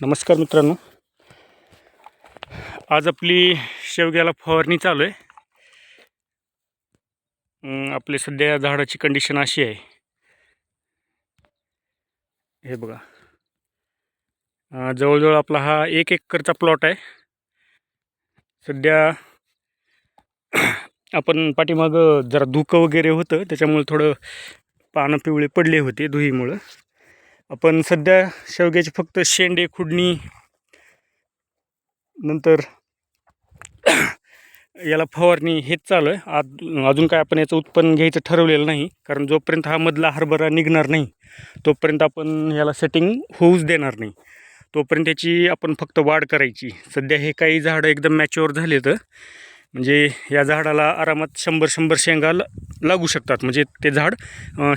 नमस्कार मित्रांनो. आज आपली शेवग्याला फवारणी चालू आहे. आपली सध्या झाडाची कंडिशन अशी आहे. हे बघा. जवळजवळ आपला हा एक एकरचा प्लॉट आहे. सध्या आपण पाठीमागं जरा धुकं वगैरे होतं. त्याच्यामुळे थोडं पानं पिवळे पडले होते धुईमुळं. आपण सध्या शेवग्याचे फक्त शेंडे खुडणी नंतर याला फवारणी हेच चालू आहे. आज अजून काय आपण याचं उत्पन्न घ्यायचं ठरवलेलं नाही कारण जोपर्यंत हा मधला हरभरा निघणार नाही तोपर्यंत आपण याला सेटिंग होऊच देणार नाही. तोपर्यंत याची आपण फक्त वाढ करायची. सध्या हे काही झाडं एकदम मॅच्युअर झाले तर म्हणजे या झाडाला आरामात शंभर शंभर शेंगा लागू शकतात. म्हणजे ते झाड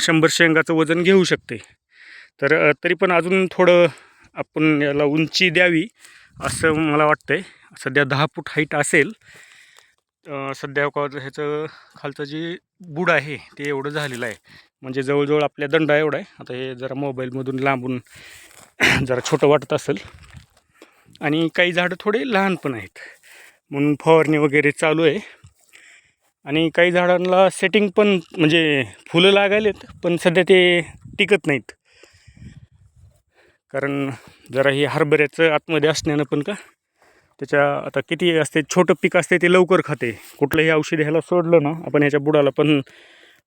शंभर शेंगाचं वजन घेऊ शकते. तर तरी पण अजून थोडं आपण याला उंची द्यावी असं मला वाटतं आहे सध्या दहा फूट हाईट असेल. सध्या ह्याचं खालचं जे बुड आहे ते एवढं झालेलं आहे. म्हणजे जवळजवळ आपल्या दंडा एवढा आहे. आता हे जरा मोबाईलमधून लांबून जरा छोटं वाटत असेल. आणि काही झाडं थोडे लहान पण आहेत. म्हणून फवारणी वगैरे चालू आहे. आणि काही झाडांना सेटिंग पण म्हणजे फुलं लागायलेत पण सध्या ते टिकत नाहीत. कारण जरा हे हरभऱ्याचं आतमध्ये असण्यानं पण का? त्याच्या आता किती असते छोटं पीक असते ते लवकर खाते. कुठलंही औषध ह्याला सोडलं ना आपण ह्याच्या बुडाला पण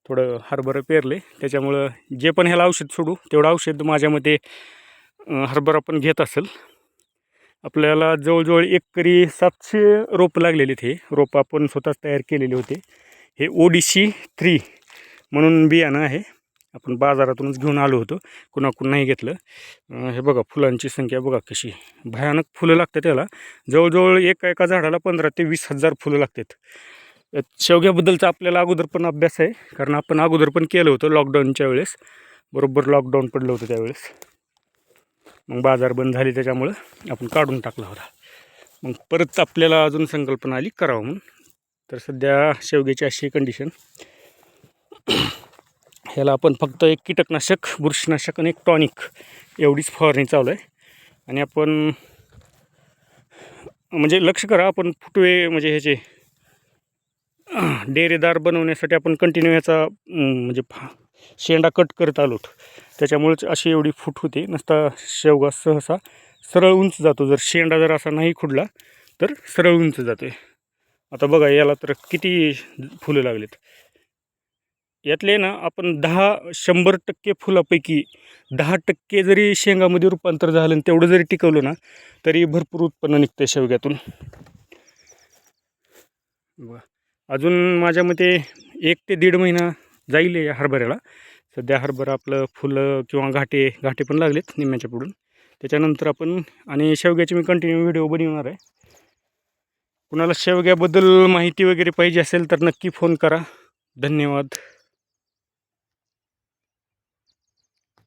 थोडं हरभरं पेरले. त्याच्यामुळं जे पण ह्याला औषध सोडू तेवढं औषध माझ्या मते हरभरा पण घेत असेल. आपल्याला जवळजवळ एकरी सातशे रोप लागलेले हे. रोपं आपण स्वतःच तयार केलेले होते. हे ओ डी सी थ्री म्हणून बियाणं आहे. आपण बाजारातूनच घेऊन आलो होतो. कुणाकडून नाही घेतलं. हे बघा फुलांची संख्या बघा कशी भयानक फुलं लागतात त्याला जवळजवळ एका एका झाडाला पंधरा ते वीस हजार फुलं लागतात. यात शेवग्याबद्दलचा आपल्याला अगोदर पण अभ्यास आहे. कारण आपण अगोदर पण केलं होतं लॉकडाऊनच्या वेळेस. बरोबर लॉकडाऊन पडलं होतं त्यावेळेस. मग बाजार बंद झाले त्याच्यामुळं आपण काढून टाकला होता. मग परत आपल्याला अजून संकल्पना आली करावं म्हणून. तर सध्या शेवग्याची अशी कंडिशन ह्याला आपण फक्त एक कीटकनाशक बुरशीनाशक आणि एक टॉनिक एवढीच फवारणी चालू आहे. आणि आपण म्हणजे लक्ष करा आपण फुटवे म्हणजे ह्याचे डेरेदार बनवण्यासाठी आपण कंटिन्यू याचा म्हणजे फा शेंडा कट करत आलोत. त्याच्यामुळेच अशी एवढी फूट होते. नसता शेवगा सहसा सरळ उंच जातो. जर शेंडा जर असा नाही खुडला तर सरळ उंच जातो आता बघा याला तर किती फुलं लागलेत. यातले ना आपण दहा शंभर टक्के फुलापैकी दहा टक्के जरी शेंगामध्ये रूपांतर झालं आणि तेवढं जरी टिकवलं ना तरी भरपूर उत्पन्न निघतं शेवग्यातून. अजून माझ्या मते एक ते दीड महिना जाईल या हरभऱ्याला. सध्या हरभरा आपलं फुलं किंवा घाटे घाटे पण लागलेत निम्म्याच्या पुढून. त्याच्यानंतर आपण आणि शेवग्याचे मी कंटिन्यू व्हिडिओ बनवणार आहे. कुणाला शेवग्याबद्दल माहिती वगैरे पाहिजे असेल तर नक्की फोन करा. धन्यवाद.